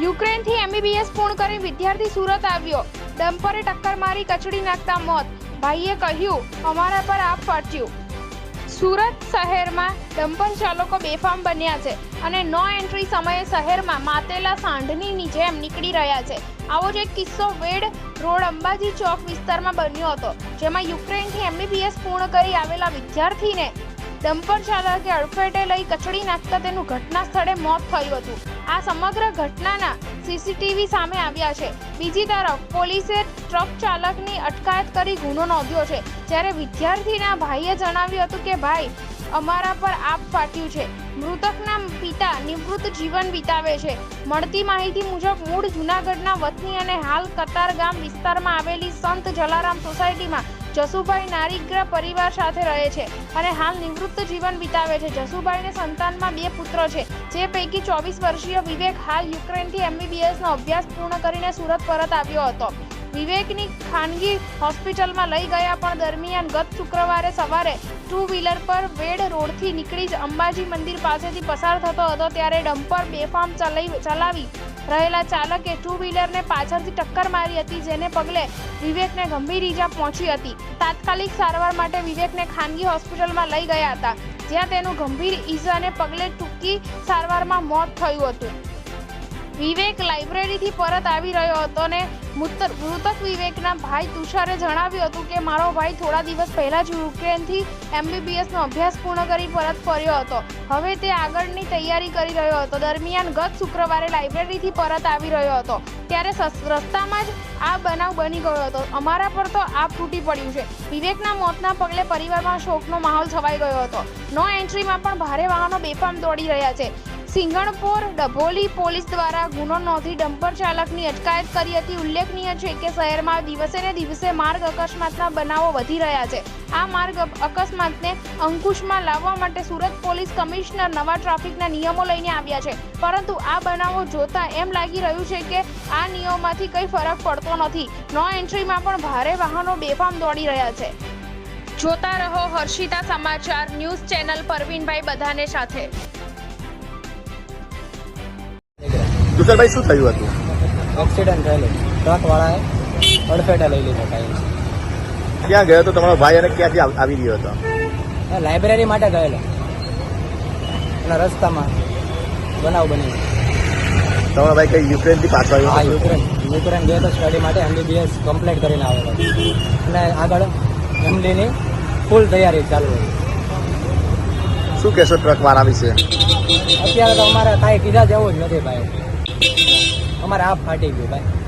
યુક્રેનથી MBBS પૂર્ણ કરી વિદ્યાર્થી સુરત આવ્યો. ડમ્પરે ટક્કર મારી કચડી નાખતા મોત. ભાઈએ કહ્યું, અમારા પર આપ ફાટ્યું સુરત શહેરમાં ડમ્પર ચાલકો બેફામ બન્યા છે અને નો એન્ટ્રી સમયે શહેરમાં માતેલા સાંઢની જેમ નીકળી રહ્યા છે. આવો જ એક કિસ્સો વેડ રોડ અંબાજી ચોક વિસ્તારમાં બન્યો હતો, જેમાં યુક્રેનથી એમબીબીએસ પૂર્ણ કરી આવેલા વિદ્યાર્થીને ડમ્પર ચાલકે અડફેટે લઈ કચડી નાખતા તેનું ઘટના સ્થળે મોત થયું હતું. આ સમગ્ર ઘટનાના સીસીટીવી સામે આવ્યા છે. બીજી તરફ, પોલીસે ટ્રક ચાલકની અટકાયત કરી ગુનો નોંધ્યો છે. જ્યારે વિદ્યાર્થીના ભાઈએ જણાવ્યું હતું કે, ભાઈ, અમારા પર આપ ફાટ્યું છે. મૃતકના પિતા નિવૃત્ત જીવન વિતાવે છે. મળતી માહિતી મુજબ, મૂળ જૂનાગઢના વતની અને હાલ કતારગામ વિસ્તારમાં આવેલી સંત જલારામ સોસાયટીમાં જસુભાઈ નારીગ્ર પરિવાર સાથે રહે છે અને હાલ નિવૃત્ત જીવન વિતાવે છે. જસુભાઈને સંતાનમાં બે પુત્ર છે. જે પૈકી ચોવીસ વર્ષીય વિવેક હાલ યુક્રેનથી એમબીબીએસનો અભ્યાસ પૂર્ણ કરીને સુરત પરત આવ્યો હતો. વિવેકની ખાનગી હોસ્પિટલમાં લઈ ગયા પણ દરમિયાન ગત શુક્રવારે સવારે ટુ વ્હીલર પર વેડ રોડથી નીકળી જ અંબાજી મંદિર પાસેથી પસાર થતો હતો ત્યારે ડમ્પર બેફામ ચલાવી ચલાવી રહેલા ચાલકે ટુ વ્હીલરને પાછળથી ટક્કર મારી હતી, જેને પગલે વિવેકને ગંભીર ઈજા પહોંચી હતી. તાત્કાલિક સારવાર માટે વિવેકને ખાનગી હોસ્પિટલમાં લઈ ગયા હતા, જ્યાં તેનું ગંભીર ઈજાને પગલે ટૂંકી સારવારમાં મોત થયું હતું. વિવેક લાઇબ્રેરીથી પરત આવી રહ્યો હતો અને મૃત- મૃતક વિવેકના ભાઈ તુષારે જણાવ્યું હતું કે, મારો ભાઈ થોડા દિવસ પહેલા જ યુક્રેનથી એમબીબીએસનો અભ્યાસ પૂર્ણ કરી પરત ફર્યો હતો. હવે તે આગળની તૈયારી કરી રહ્યો હતો. દરમિયાન ગત શુક્રવારે લાઇબ્રેરીથી પરત આવી રહ્યો હતો. ત્યારે રસ્તામાં જ આ બનાવ બની ગયો હતો. અમારા પર તો આપ તૂટી પડ્યું છે. વિવેકના મોતના પગલે પરિવારમાં શોકનો માહોલ છવાઈ ગયો હતો. નો એન્ટ્રીમાં પણ ભારે વાહનો બેફામ દોડી રહ્યા છે. સિંગણપોર ડભોલી પોલીસ દ્વારા ગુનો નોંધી ડમ્પર ચાલકની અટકાયત કરી હતી. ઉલ્લેખનીય છે કે શહેરમાં દિવસે ને દિવસે માર્ગ અકસ્માતના બનાવો વધી રહ્યા છે. આ માર્ગ અકસ્માતને અંકુશમાં લાવવા માટે સુરત પોલીસ કમિશનર નવા ટ્રાફિકના નિયમો લઈને આવ્યા છે. પરંતુ આ બનાવો જોતા એમ લાગી રહ્યું છે કે આ નિયમોમાંથી કંઈ ફરક પડતો નથી. નો એન્ટ્રીમાં પણ ભારે વાહનો બેફામ દોડી રહ્યા છે. જોતા રહો હર્ષિતા સમાચાર ન્યૂઝ ચેનલ પરવીનભાઈ બધાને સાથે. તુષારભાઈ શું થયું હતું? એક્સિડન્ટ થયેલો. ટ્રક વાળાએ અડફેટે લઈ લીધો ટાઈમ ક્યાં ગયો તો તમારો ભાઈ અને ક્યાંથી આવ- આવી રહ્યો હતો? લાઇબ્રેરી માટે ગયેલો. અને રસ્તામાં બનાવ બની તમારો ભાઈ કઈ યુક્રેનથી પાછો આ આવ્યો હતો? યુક્રેન. યુક્રેન ગયો તો સ્ટડી માટે એમબીબીએસ કમ્પ્લીટ કરીને આવેલો. અને આગળ એમડીની ફૂલ તૈયારી ચાલુ હતી શું કહેશો ટ્રક વાળા વિશે? અત્યારે તો અમારે કાંઈ કીધા જેવું જ નથી ભાઈ. અમારે આપ ફાટી ગયું ભાઈ